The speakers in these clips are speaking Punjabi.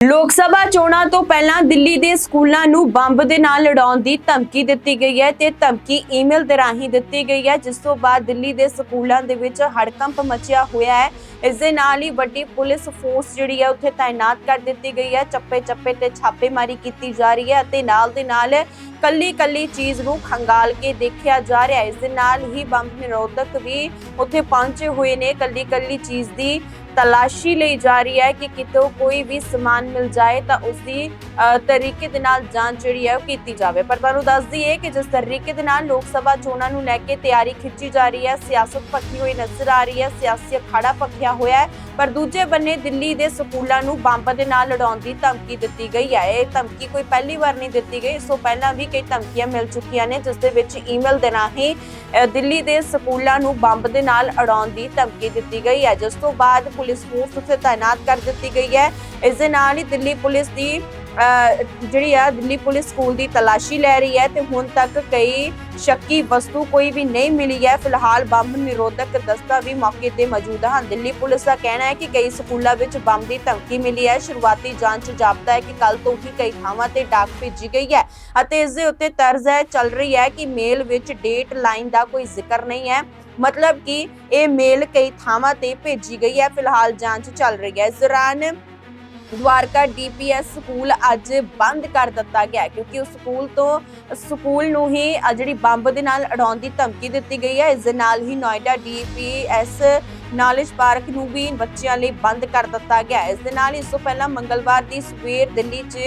ਲੋਕ ਸਭਾ ਚੋਣਾਂ ਤੋਂ ਪਹਿਲਾਂ ਦਿੱਲੀ ਦੇ ਸਕੂਲਾਂ ਨੂੰ ਬੰਬ ਦੇ ਨਾਲ ਲੜਾਉਣ ਦੀ ਧਮਕੀ ਦਿੱਤੀ ਗਈ ਹੈ ਤੇ ਧਮਕੀ ਈਮੇਲ ਦੇ ਰਾਹੀਂ ਦਿੱਤੀ ਗਈ ਹੈ, ਜਿਸ ਤੋਂ ਬਾਅਦ ਦਿੱਲੀ ਦੇ ਸਕੂਲਾਂ ਦੇ ਵਿੱਚ ਹੜਕੰਪ ਮਚਿਆ ਹੋਇਆ ਹੈ। ਇਸ ਦੇ ਨਾਲ ਹੀ ਵੱਡੀ ਪੁਲਿਸ ਫੋਰਸ ਜਿਹੜੀ ਹੈ, ਉੱਥੇ ਤਾਇਨਾਤ ਕਰ ਦਿੱਤੀ ਗਈ ਹੈ। ਚੱਪੇ ਚੱਪੇ ਤੇ ਛਾਪੇਮਾਰੀ ਕੀਤੀ ਜਾ ਰਹੀ ਹੈ ਅਤੇ ਨਾਲ ਦੇ ਨਾਲ ਕੱਲੀ ਕੱਲੀ ਚੀਜ਼ ਨੂੰ ਖੰਗਾਲ ਕੇ ਦੇਖਿਆ ਜਾ ਰਿਹਾ ਹੈ। ਇਸ ਦੇ ਨਾਲ ਹੀ ਬੰਬ ਨਿਰੋਧਕ ਵੀ ਉੱਥੇ ਪਹੁੰਚੇ ਹੋਏ ਨੇ। ਕੱਲੀ ਕੱਲੀ ਚੀਜ਼ ਦੀ ਤਲਾਸ਼ੀ ਲਈ ਜਾ ਰਹੀ ਹੈ ਕਿ ਕਿਤੋਂ ਕੋਈ ਵੀ ਸਮਾਨ ਮਿਲ ਜਾਏ ਤਾਂ ਉਸ ਦੀ ਤਰੀਕੇ ਦੇ ਨਾਲ ਜਾਂਚ ਜਿਹੜੀ ਹੈ ਉਹ ਕੀਤੀ ਜਾਵੇ। ਪਰ ਤੁਹਾਨੂੰ ਦੱਸ ਦਈਏ ਕਿ ਜਿਸ ਤਰੀਕੇ ਦੇ ਨਾਲ ਲੋਕ ਸਭਾ ਚੋਣਾਂ ਨੂੰ ਲੈ ਕੇ ਤਿਆਰੀ ਖਿੱਚੀ ਜਾ ਰਹੀ ਹੈ, ਸਿਆਸਤ ਪੱਕੀ ਹੋਈ ਨਜ਼ਰ ਆ ਰਹੀ ਹੈ, ਸਿਆਸੀ ਅਖਾੜਾ ਪੱਕਿਆ ਹੋਇਆ ਹੈ, ਪਰ ਦੂਜੇ ਬੰਨੇ ਦਿੱਲੀ ਦੇ ਸਕੂਲਾਂ ਨੂੰ ਬੰਬ ਦੇ ਨਾਲ ਲੜਾਉਣ ਦੀ ਧਮਕੀ ਦਿੱਤੀ ਗਈ ਹੈ। ਇਹ ਧਮਕੀ ਕੋਈ ਪਹਿਲੀ ਵਾਰ ਨਹੀਂ ਦਿੱਤੀ ਗਈ, ਇਸ ਤੋਂ ਪਹਿਲਾਂ ਵੀ ਕਈ ਧਮਕੀਆਂ ਮਿਲ ਚੁੱਕੀਆਂ ਨੇ, ਜਿਸ ਦੇ ਵਿੱਚ ਈਮੇਲ ਦੇ ਰਾਹੀਂ ਦਿੱਲੀ ਦੇ ਸਕੂਲਾਂ ਨੂੰ ਬੰਬ ਦੇ ਨਾਲ ਉਡਾਉਣ ਦੀ ਧਮਕੀ ਦਿੱਤੀ ਗਈ ਹੈ। ਜਿਸ ਤੋਂ ਬਾਅਦ ਪੁਲਿਸ ਫੋਰਸ ਉੱਥੇ ਤਾਇਨਾਤ ਕਰ ਦਿੱਤੀ ਗਈ ਹੈ। ਇਸ ਦੇ ਨਾਲ ਹੀ ਦਿੱਲੀ ਪੁਲਿਸ ਦੀ ਜਿਹੜੀ ਆ ਦਿੱਲੀ ਪੁਲਿਸ ਸਕੂਲ ਦੀ ਤਲਾਸ਼ੀ ਲੈ ਰਹੀ ਹੈ ਤੇ ਹੁਣ ਤੱਕ ਕਈ ਸ਼ੱਕੀ ਵਸਤੂ ਕੋਈ ਵੀ ਨਹੀਂ ਮਿਲੀ ਹੈ। ਫਿਲਹਾਲ ਬੰਬ ਨਿਰੋਧਕ ਦਸਤਾ ਵੀ ਮੌਕੇ ਤੇ ਮੌਜੂਦ ਹਨ। ਦਿੱਲੀ ਪੁਲਿਸ ਦਾ ਕਹਿਣਾ ਹੈ ਕਿ ਕਈ ਸਕੂਲਾਂ ਵਿੱਚ ਬੰਬ ਦੀ ਧਮਕੀ ਮਿਲੀ ਹੈ। ਸ਼ੁਰੂਆਤੀ ਜਾਂਚ ਜਾਪਦਾ ਹੈ ਕਿ ਕੱਲ ਤੋਂ ਹੀ ਕਈ ਥਾਵਾਂ ਤੇ ਡਾਕ ਭੇਜੀ ਗਈ ਹੈ ਅਤੇ ਇਸ ਦੇ ਉੱਤੇ ਤਰਜ਼ ਹੈ, ਚੱਲ ਰਹੀ ਹੈ ਕਿ ਮੇਲ ਵਿੱਚ ਡੇਟ ਲਾਈਨ ਦਾ ਕੋਈ ਜ਼ਿਕਰ ਨਹੀਂ ਹੈ। ਮਤਲਬ ਕਿ ਇਹ ਮੇਲ ਕਈ ਥਾਵਾਂ ਤੇ ਭੇਜੀ ਗਈ ਹੈ। ਫਿਲਹਾਲ ਜਾਂਚ ਚੱਲ ਰਹੀ ਹੈ। ਇਸ ਦੌਰਾਨ ਦਵਾਰਕਾ ਡੀਪੀਐਸ ਸਕੂਲ ਅੱਜ ਬੰਦ ਕਰ ਦਿੱਤਾ ਗਿਆ ਕਿਉਂਕਿ ਉਸ ਸਕੂਲ ਤੋਂ, ਸਕੂਲ ਨੂੰ ਹੀ ਜਿਹੜੀ ਬੰਬ ਦੇ ਨਾਲ ਉਡਾਉਣ ਦੀ ਧਮਕੀ ਦਿੱਤੀ ਗਈ ਹੈ। ਇਸ ਦੇ ਨਾਲ ਹੀ ਨੋਇਡਾ ਡੀਪੀਐਸ ਨੌਲੇਜ ਪਾਰਕ ਨੂੰ ਵੀ ਬੱਚਿਆਂ ਲਈ ਬੰਦ ਕਰ ਦਿੱਤਾ ਗਿਆ ਇਸ ਦੇ ਨਾਲ ਇਸ ਤੋਂ ਪਹਿਲਾਂ ਮੰਗਲਵਾਰ ਦੀ ਸਵੇਰ ਦਿੱਲੀ 'ਚ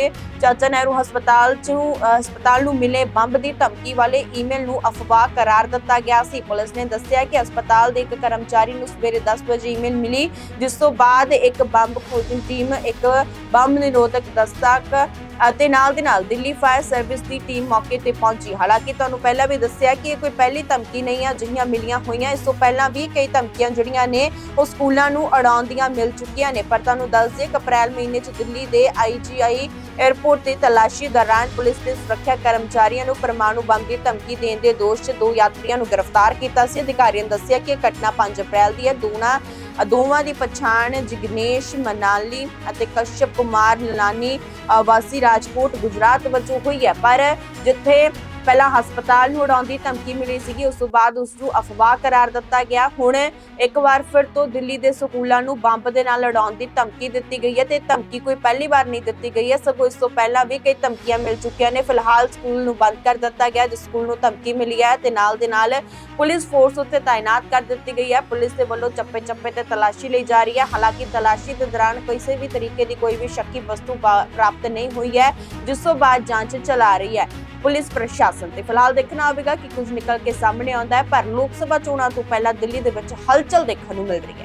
ਚਾਚਾ ਨਹਿਰੂ ਹਸਪਤਾਲ 'ਚ ਹਸਪਤਾਲ ਨੂੰ ਮਿਲੇ ਬੰਬ ਦੀ ਧਮਕੀ ਵਾਲੇ ਈਮੇਲ ਨੂੰ ਅਫਵਾਹ ਕਰਾਰ ਦਿੱਤਾ ਗਿਆ ਸੀ। ਪੁਲਿਸ ਨੇ ਦੱਸਿਆ ਕਿ ਹਸਪਤਾਲ ਦੇ ਇੱਕ ਕਰਮਚਾਰੀ ਨੂੰ ਸਵੇਰੇ 10 ਵਜੇ ਈਮੇਲ ਮਿਲੀ, ਜਿਸ ਤੋਂ ਬਾਅਦ ਇੱਕ ਬੰਬ ਖੋਜਣ ਟੀਮ ਇੱਕ ਬੰਬ ਨਿਰੋਧਕ ਦਸਤਕ ਅਤੇ ਨਾਲ ਦੇ ਨਾਲ ਦਿੱਲੀ ਫਾਇਰ ਸਰਵਿਸ ਦੀ ਟੀਮ ਮੌਕੇ ਤੇ ਪਹੁੰਚੀ। ਹਾਲਾਂਕਿ ਤੁਹਾਨੂੰ ਪਹਿਲਾਂ ਵੀ ਦੱਸਿਆ ਕਿ ਇਹ ਕੋਈ ਪਹਿਲੀ ਧਮਕੀ ਨਹੀਂ ਹੈ ਜਿਹੀਆਂ ਮਿਲੀਆਂ ਹੋਈਆਂ। ਇਸ ਤੋਂ ਪਹਿਲਾਂ ਵੀ ਕਈ ਧਮਕੀਆਂ ਜਿਹੜੀਆਂ ਨੇ, ਉਹ ਸਕੂਲਾਂ ਨੂੰ ਅੜਾਉਣ ਦੀਆਂ ਮਿਲ ਚੁੱਕੀਆਂ ਨੇ। ਪਰ ਤੁਹਾਨੂੰ ਦੱਸ ਦਈਏ ਕਿ ਅਪ੍ਰੈਲ ਮਹੀਨੇ 'ਚ ਦਿੱਲੀ ਦੇ ਆਈਜੀਆਈ 에ਅਰਪੋਰਟ ਤੇ ਤਲਾਸ਼ੀ ਦੌਰਾਨ ਪੁਲਿਸ ਨੇ ਸੁਰੱਖਿਆ ਕਰਮਚਾਰੀਆਂ ਨੂੰ ਪਰਮਾਣੂ ਬੰਬ ਦੀ ਧਮਕੀ ਦੇਣ ਦੇ ਦੋਸ਼ 'ਚ ਦੋ ਯਾਤਰੀਆਂ ਨੂੰ ਗ੍ਰਿਫਤਾਰ ਕੀਤਾ ਸੀ। ਅਧਿਕਾਰੀਆਂ ਨੇ ਦੱਸਿਆ ਕਿ ਇਹ ਘਟਨਾ 5 ਅਪ੍ਰੈਲ ਦੀ ਹੈ। ਦੋਨਾਂ ਦੋਵਾਂ ਦੀ ਪਛਾਣ ਜਿਗਨੇਸ਼ ਮਨਾਲੀ ਅਤੇ ਕਸ਼ਪ ਕੁਮਾਰ ਲਲਾਨੀ ਵਾਸੀ ਰਾਜਕੋਟ, ਗੁਜਰਾਤ ਵਜੋਂ ਹੋਈ ਹੈ। ਪਰ ਜਿੱਥੇ ਪਹਿਲਾਂ ਹਸਪਤਾਲ ਨੂੰ ਉਡਾਉਣ ਦੀ ਧਮਕੀ ਮਿਲੀ ਸੀਗੀ, ਉਸ ਤੋਂ ਬਾਅਦ ਉਸ ਨੂੰ ਅਫਵਾਹ ਕਰਾਰ ਦਿੱਤਾ ਗਿਆ। ਹੁਣ ਇੱਕ ਵਾਰ ਫਿਰ ਤੋਂ ਦਿੱਲੀ ਦੇ ਸਕੂਲਾਂ ਨੂੰ ਬੰਬ ਦੇ ਨਾਲ ਉਡਾਉਣ ਦੀ ਧਮਕੀ ਦਿੱਤੀ ਗਈ ਹੈ ਤੇ ਧਮਕੀ ਕੋਈ ਪਹਿਲੀ ਵਾਰ ਨਹੀਂ ਦਿੱਤੀ ਗਈ ਹੈ। ਸਗੋਂ ਇਸ ਤੋਂ ਪਹਿਲਾਂ ਵੀ ਕਈ ਧਮਕੀਆਂ ਮਿਲ ਚੁੱਕੀਆਂ ਨੇ। ਫਿਲਹਾਲ ਸਕੂਲ ਨੂੰ ਬੰਦ ਕਰ ਦਿੱਤਾ ਗਿਆ, ਜਿਸ ਸਕੂਲ ਨੂੰ ਧਮਕੀ ਮਿਲੀ ਹੈ ਤੇ ਨਾਲ ਦੇ ਨਾਲ ਪੁਲਿਸ ਫੋਰਸ ਉੱਤੇ ਤਾਇਨਾਤ ਕਰ ਦਿੱਤੀ ਗਈ ਹੈ। ਪੁਲਿਸ ਦੇ ਵੱਲੋਂ ਚੱਪੇ ਚੱਪੇ ਤੇ ਤਲਾਸ਼ੀ ਲਈ ਜਾ ਰਹੀ ਹੈ। ਹਾਲਾਂਕਿ ਤਲਾਸ਼ੀ ਦੇ ਦੌਰਾਨ ਕਿਸੇ ਵੀ ਤਰੀਕੇ ਦੀ ਕੋਈ ਵੀ ਸ਼ੱਕੀ ਵਸਤੂ ਪ੍ਰਾਪਤ ਨਹੀਂ ਹੋਈ ਹੈ, ਜਿਸ ਤੋਂ ਬਾਅਦ ਜਾਂਚ ਚਲਾ ਰਹੀ ਹੈ। ਪੁਲਿਸ ਪ੍ਰਸ਼ਾਸਨ ਤੇ ਫਿਲਹਾਲ ਦੇਖਣਾ ਹੋਵੇਗਾ ਕਿ ਕੁਝ ਨਿਕਲ ਕੇ ਸਾਹਮਣੇ ਆਉਂਦਾ ਹੈ, ਪਰ ਲੋਕ ਸਭਾ ਚੋਣਾਂ ਤੋਂ ਪਹਿਲਾਂ ਦਿੱਲੀ ਦੇ ਵਿੱਚ ਹਲਚਲ ਦੇਖਣ ਨੂੰ ਮਿਲ ਰਹੀ ਹੈ।